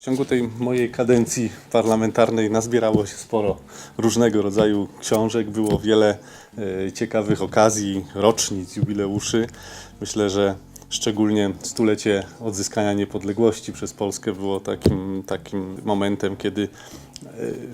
W ciągu tej mojej kadencji parlamentarnej nazbierało się sporo różnego rodzaju książek, było wiele e, ciekawych okazji, rocznic, jubileuszy. Myślę, że szczególnie stulecie odzyskania niepodległości przez Polskę było takim, takim momentem, kiedy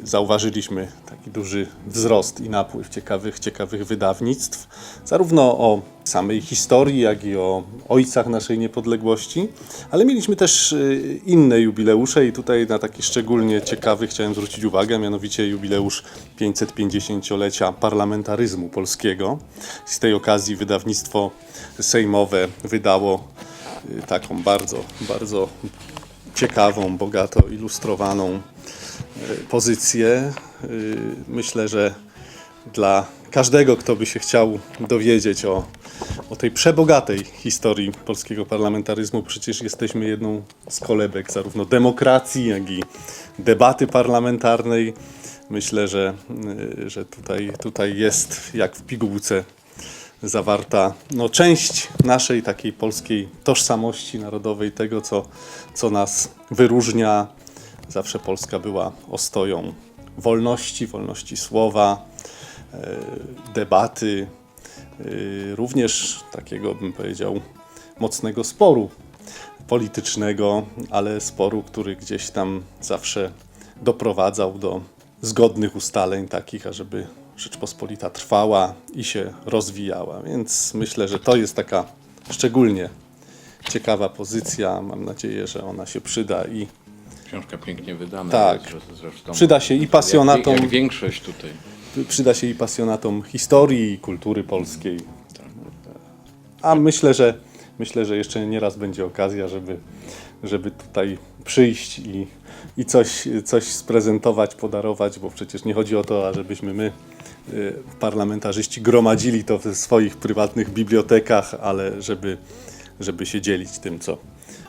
zauważyliśmy taki duży wzrost i napływ ciekawych, ciekawych wydawnictw, zarówno o samej historii, jak i o ojcach naszej niepodległości, ale mieliśmy też y, inne jubileusze i tutaj na taki szczególnie ciekawy chciałem zwrócić uwagę, mianowicie jubileusz 550-lecia parlamentaryzmu polskiego. Z tej okazji wydawnictwo sejmowe wydało y, taką bardzo, bardzo ciekawą, bogato ilustrowaną pozycję. Y, Myślę, że dla każdego, kto by się chciał dowiedzieć o, o tej przebogatej historii polskiego parlamentaryzmu, przecież jesteśmy jedną z kolebek zarówno demokracji, jak i debaty parlamentarnej. Myślę, że, y, że tutaj, tutaj jest jak w pigułce zawarta no, część naszej takiej polskiej tożsamości narodowej, tego co, co nas wyróżnia. Zawsze Polska była ostoją wolności, wolności słowa, e, debaty, e, również takiego bym powiedział mocnego sporu politycznego, ale sporu, który gdzieś tam zawsze doprowadzał do zgodnych ustaleń takich, ażeby Rzeczpospolita trwała i się rozwijała. Więc myślę, że to jest taka szczególnie ciekawa pozycja. Mam nadzieję, że ona się przyda i Książka pięknie wydana. Tak. Zresztą, Przyda się i pasjonatom. Jak, jak większość tutaj. przyda się i pasjonatom historii i kultury polskiej. A myślę, że myślę, że jeszcze nie raz będzie okazja, żeby, żeby tutaj przyjść i, i coś, coś sprezentować, podarować, bo przecież nie chodzi o to, ażebyśmy my, y, parlamentarzyści, gromadzili to w swoich prywatnych bibliotekach, ale żeby, żeby się dzielić tym, co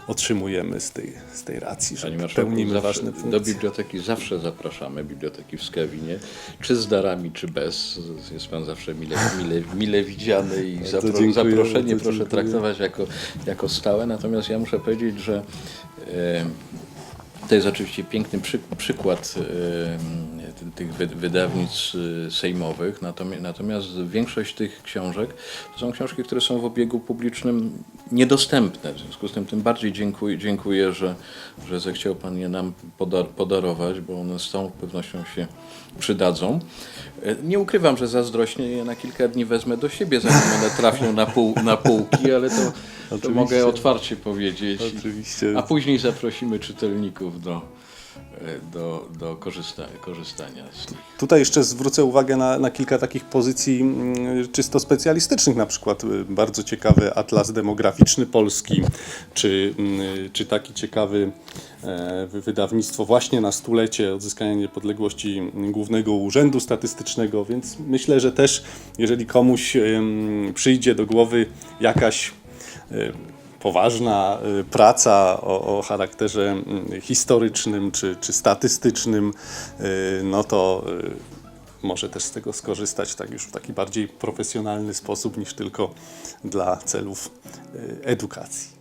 otrzymujemy z tej, z tej racji, że pełnimy zawsze, ważne funkcje. do biblioteki zawsze zapraszamy, biblioteki w Skawinie, czy z darami, czy bez. Jest Pan zawsze mile, mile, mile widziany i Bardzo zapro, dziękuję, zaproszenie proszę dziękuję. traktować jako, jako stałe. Natomiast ja muszę powiedzieć, że e, to jest oczywiście piękny przy, przykład e, tych wy- wydawnictw e, sejmowych, natomiast, większość tych książek to są książki, które są w obiegu publicznym niedostępne. W związku z tym tym bardziej dziękuję, dziękuję że, że zechciał Pan je nam podar, podarować, bo one z całą pewnością się przydadzą. E, Nie ukrywam, że zazdrośnie je na kilka dni wezmę do siebie, zanim one trafią na, pół, na półki, ale to, to mogę otwarcie powiedzieć. Oczywiście. A później zaprosimy czytelników do, do, do korzysta, korzystania z nich. Tutaj jeszcze zwrócę uwagę na, na kilka takich pozycji mm, czysto specjalistycznych, na przykład y, bardzo ciekawy atlas demograficzny Polski, czy, mm, czy taki ciekawy e, wy- wydawnictwo właśnie na stulecie odzyskania niepodległości Głównego Urzędu Statystycznego, więc myślę, że też jeżeli komuś przyjdzie do głowy jakaś e, poważna y, praca o, o charakterze mm, historycznym czy, czy statystycznym, y, no to y, może też z tego skorzystać tak już w taki bardziej profesjonalny sposób niż tylko dla celów edukacji.